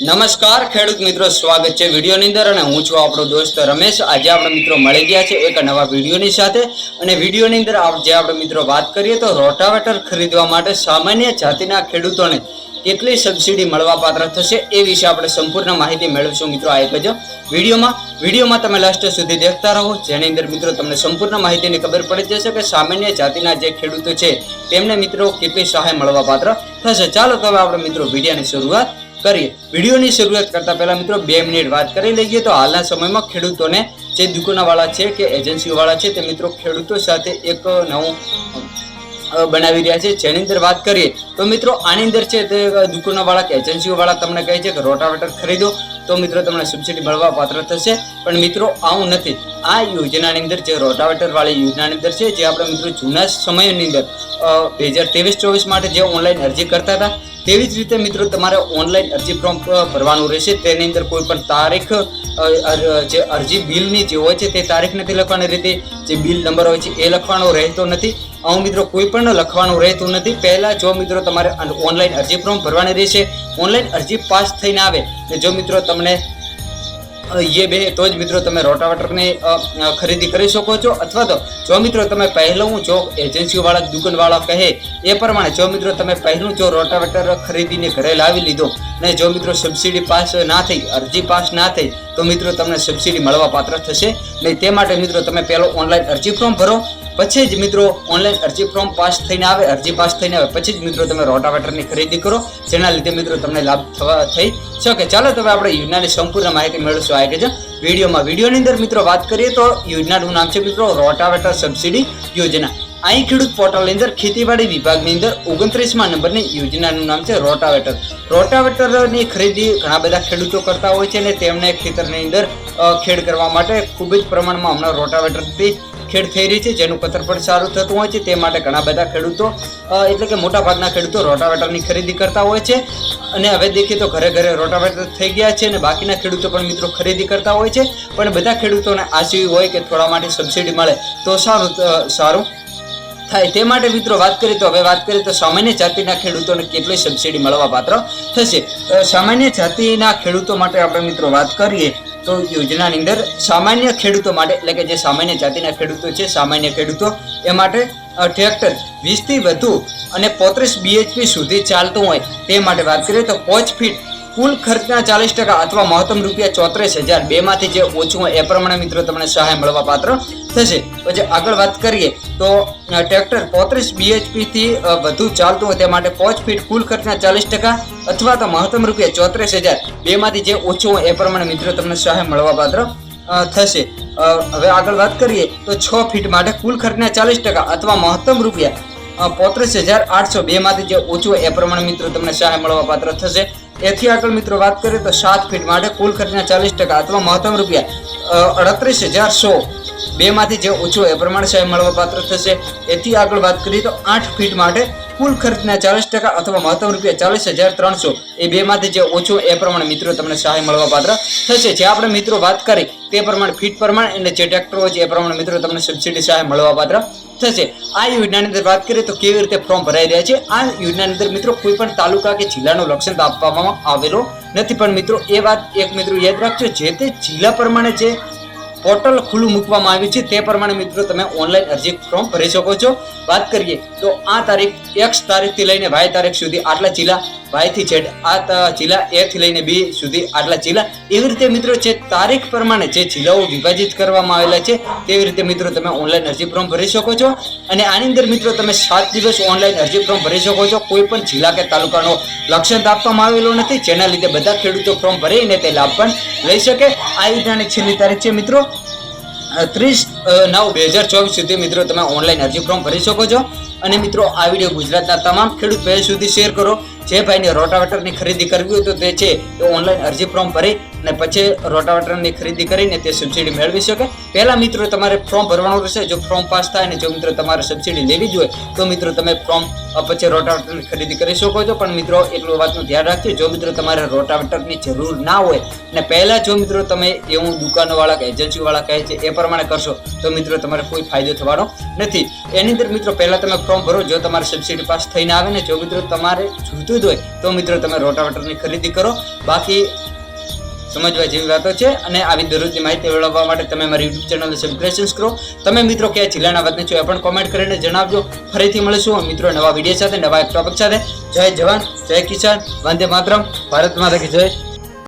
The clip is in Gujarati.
નમસ્કાર, ખેડૂત મિત્રો, સ્વાગત છે વિડીયોની અંદર અને હું છું આપણો દોસ્ત રમેશ. આજે આપણે મિત્રો મળી ગયા છે એક નવા વિડીયોની સાથે અને વિડીયોની અંદર જે આપણે મિત્રો વાત કરીએ તો રોટાવેટર ખરીદવા માટે સામાન્ય જાતિના ખેડૂતોને કેટલી સબસિડી મળવા પાત્ર થશે એ વિશે આપણે સંપૂર્ણ માહિતી મેળવીશું મિત્રો. આ એક જ વિડીયોમાં. વિડીયોમાં તમે લાસ્ટ સુધી દેખતા રહો, જેની અંદર મિત્રો તમને સંપૂર્ણ માહિતીની ખબર પડી જશે કે સામાન્ય જાતિના જે ખેડૂતો છે તેમને મિત્રો કેટલી સહાય મળવા પાત્ર થશે. ચાલો તો હવે આપણે મિત્રો વિડીયોની શરૂઆત કરીએ. વિડીયોની શરૂઆત કરતા પહેલા મિત્રો બે મિનિટ વાત કરી લઈએ. તો હાલના સમયમાં ખેડૂતોને જે દુકાનવાળા છે કે એજન્સીવાળા છે તે મિત્રો ખેડૂતો સાથે એક નવું બનાવી રહ્યા છે. જેની અંદર વાત કરીએ તો મિત્રો આની અંદર છે તે દુકાનોવાળા કે એજન્સીઓવાળા તમને કહે છે કે રોટાવેટર ખરીદો. તો મિત્રો તમને સબસિડી મળવા પાત્ર થશે. પણ મિત્રો આવું નથી. આ યોજનાની અંદર જે રોટાવેટરવાળી યોજનાની અંદર છે, જે આપણે મિત્રો જૂના સમયની અંદર બે હજાર ત્રેવીસ, ચોવીસ માટે જે ઓનલાઈન અરજી કરતા હતા તેવી જ રીતે મિત્રો તમારે ઓનલાઈન અરજી ફોર્મ ભરવાનું રહેશે. તેની અંદર કોઈ પણ તારીખ જે અરજી બિલની જે હોય છે તે તારીખ નથી લખવાની રીતે જે બિલ નંબર હોય છે એ લખવાનો રહેતો નથી. આવું મિત્રો કોઈ પણ લખવાનું રહેતું નથી. પહેલાં જો મિત્રો તમારે ઓનલાઈન અરજી ફોર્મ ભરવાની રહેશે. ઓનલાઈન અરજી પાસ થઈને આવે. જો મિત્રો તમને એ બે, તો જ મિત્રો તમે રોટાવેટરની ખરીદી કરી શકો છો. અથવા તો, જો મિત્રો તમે પહેલું જો એજન્સીવાળા, દુકાનવાળા કહે, એ પ્રમાણે જો મિત્રો તમે પહેલું જો રોટાવેટર ખરીદીને ઘરે લાવી લીધો, ને જો મિત્રો સબસિડી પાસ ના થઈ, અરજી પાસ ના થઈ તો મિત્રો તમને સબસિડી મળવા પાત્ર થશે. નહીં તે માટે મિત્રો તમે પહેલો ઓનલાઈન અરજી ફોર્મ ભરો. પછી જ મિત્રો ઓનલાઈન અરજી ફોર્મ પાસ થઈને આવે, અરજી પાસ થઈને આવે, પછી જ મિત્રો તમે રોટાવેટરની ખરીદી કરો. જેના લીધે મિત્રો તમને લાભ થવા થઈ શકે. ચાલો તમે આપણે યોજનાની સંપૂર્ણ માહિતી મેળવશું આ કે વિડીયોમાં, વિડીયોની અંદર મિત્રો વાત કરીએ તો યોજનાનું નામ છે મિત્રો રોટાવેટર સબસિડી યોજના. અહીં ખેડૂત પોર્ટલની અંદર ખેતીવાડી વિભાગની અંદર ઓગણત્રીસમાં નંબરની યોજનાનું નામ છે રોટાવેટર. રોટાવેટરની ખરીદી ઘણા બધા ખેડૂતો કરતા હોય છે અને તેમને ખેતરની અંદર ખેડ કરવા માટે ખૂબ જ પ્રમાણમાં હમણાં રોટાવેટરથી ખેડ થઈ રહી છે, જેનું પથ્થર પણ સારું થતું હોય છે. તે માટે ઘણા બધા ખેડૂતો એટલે કે મોટાભાગના ખેડૂતો રોટાવેટરની ખરીદી કરતા હોય છે. અને હવે દેખીએ તો ઘરે ઘરે રોટાવેટર થઈ ગયા છે અને બાકીના ખેડૂતો પણ મિત્રો ખરીદી કરતા હોય છે. પણ બધા ખેડૂતોને આશી હોય કે થોડા માટે સબસિડી મળે તો સારું સારું. થાય. તે માટે મિત્રો વાત કરીએ તો હવે વાત કરીએ તો સામાન્ય જાતિના ખેડૂતોને કેટલી સબસિડી મળવા પાત્ર થશે. સામાન્ય જાતિના ખેડૂતો માટે આપણે મિત્રો વાત કરીએ તો યોજનાની અંદર સામાન્ય ખેડૂતો માટે, એટલે કે જે સામાન્ય જાતિના ખેડૂતો છે, સામાન્ય ખેડૂતો, એ માટે ટ્રેક્ટર વીસથી વધુ અને પોત્રીસ બીએચપી સુધી ચાલતું હોય તે માટે વાત કરીએ તો પોચ ફીટ કુલ ખર્ચના ચાલીસ ટકા અથવા મહત્તમ રૂપિયા ચોત્રીસ હજાર. બેમાંથી જે ઓછું હોય એ પ્રમાણે મિત્રો તમને સહાય મળવા પાત્ર થશે. પછી આગળ વાત કરીએ, તો ટ્રેક્ટર પોત્રીસ બીએચપીથી વધુ ચાલતું હોય તે માટે પાંચ ફીટ કુલ ખર્ચના ચાલીસ ટકા અથવા તો મહત્તમ રૂપિયા ચોત્રીસ હજાર. બેમાંથી જે ઓછું હોય એ પ્રમાણે મિત્રો તમને સહાય મળવા પાત્ર થશે. હવે આગળ વાત કરીએ, તો છ ફીટ માટે કુલ ખર્ચના ચાલીસ ટકા અથવા મહત્તમ રૂપિયા પોત્રીસ હજાર આઠસો. બેમાંથી જે ઓછું હોય એ પ્રમાણે મિત્રો તમને સહાય મળવા પાત્ર થશે. એથી આગળ મિત્રો વાત કરીએ તો સાત ફીટ માટે કુલ ખર્ચના ચાલીસ ટકા અથવા મહત્તમ રૂપિયા અડત્રીસ હજાર સો બેમાંથી જે ઓછો એ પ્રમાણે સહાય મળવા પાત્ર થશે. એથી આગળ વાત કરીએ તો આઠ ફીટ માટે કુલ ખર્ચના ચાલીસ ટકા અથવા મહત્તમ રૂપિયા ચાલીસ હજાર ત્રણસો એ બેમાંથી જે ઓછો એ પ્રમાણે મિત્રો તમને સહાય મળવા પાત્ર થશે. જે આપણે મિત્રો વાત કરી તે પ્રમાણે ફીટ પ્રમાણે અને જે ટ્રેક્ટર હોય છે એ પ્રમાણે મિત્રો તમને સબસિડી સહાય મળવા પાત્ર થશે. આ યોજનાની અંદર વાત કરીએ તો કેવી રીતે ફોર્મ ભરાઈ રહ્યા છે? આ યોજનાની અંદર મિત્રો કોઈ પણ તાલુકા કે જિલ્લાનો લક્ષણ આપવામાં આવેલો નથી. પણ મિત્રો એ વાત એક મિત્રો યાદ રાખજો. જે તે જિલ્લા પ્રમાણે જે પોર્ટલ ખુલ્લું મૂકવામાં આવ્યું છે. તે પ્રમાણે મિત્રો તમે ઓનલાઈન અરજી ફોર્મ ભરી શકો છો. વાત કરીએ તો આ તારીખ એક્સ તારીખથી લઈને વાય તારીખ સુધી આટલા જિલ્લા વાયથી ઝેડ આ જિલ્લા, એ થી લઈને બી સુધી આટલા જિલ્લા. એવી રીતે મિત્રો જે તારીખ પ્રમાણે જે જિલ્લાઓ વિભાજિત કરવામાં આવેલા છે, તેવી રીતે મિત્રો તમે ઓનલાઈન અરજી ફોર્મ ભરી શકો છો. અને આની અંદર મિત્રો તમે સાત દિવસ ઓનલાઈન અરજી ફોર્મ ભરી શકો છો. કોઈ પણ જિલ્લા કે તાલુકાનો લક્ષ્યાંક આપવામાં આવેલો નથી. જેના લીધે બધા ખેડૂતો ફોર્મ ભરીને તે લાભ પણ લઈ શકે. આ યોજનાની છેલ્લી તારીખ છે મિત્રો. ત્રીસ નવ, બે હજાર ચોવીસ સુધી મિત્રો તમે ઓનલાઈન અરજી ફોર્મ ભરી શકો છો. અને મિત્રો, આ વીડિયો ગુજરાતના તમામ ખેડૂત ભાઈ સુધી શેર કરો. જે ભાઈને રોટાવેટરની ખરીદી કરવી હોય તો તે છે એ ઓનલાઈન અરજી ફોર્મ ભરી અને પછી રોટાવેટરની ખરીદી કરીને તે સબસિડી મેળવી શકે. પહેલા મિત્રો તમારે ફોર્મ ભરવાનું રહેશે. જો ફોર્મ પાસ થાય અને જો મિત્રો તમારે સબસિડી લેવી જ હોય, તો મિત્રો તમે ફોર્મ પછી રોટાવેટરની ખરીદી કરી શકો છો. પણ મિત્રો, એટલું વાતનું ધ્યાન રાખજો. જો મિત્રો તમારે રોટાવેટરની જરૂર ના હોય અને પહેલાં જો મિત્રો તમે એવું દુકાનવાળા કે એજન્સીવાળા કહે છે, એ પ્રમાણે કરશો, તો મિત્રો તમારે કોઈ ફાયદો થવાનો નથી. એની અંદર મિત્રો પહેલાં તમે ફોર્મ ભરો. જો તમારે સબસિડી પાસ થઈને આવે ને જો મિત્રો તમારે જોઈતું જ હોય, તો મિત્રો તમે રોટાવેટરની ખરીદી કરો. બાકી સમજવા જેવી વાતો છે અને આવી દરરોજની માહિતી મેળવવા માટે તમે મારી યુટ્યુબ ચેનલને સબસ્ક્રાઇબ કરો. તમે મિત્રો કયા જિલ્લાના વતની છો એ પણ કોમેન્ટ કરીને જણાવજો. ફરીથી મળીશું મિત્રો નવા વીડિયો સાથે, નવા ટોપિક સાથે. જય જવાન, જય કિસાન, વંદે માતરમ. ભારત માતા કી જય.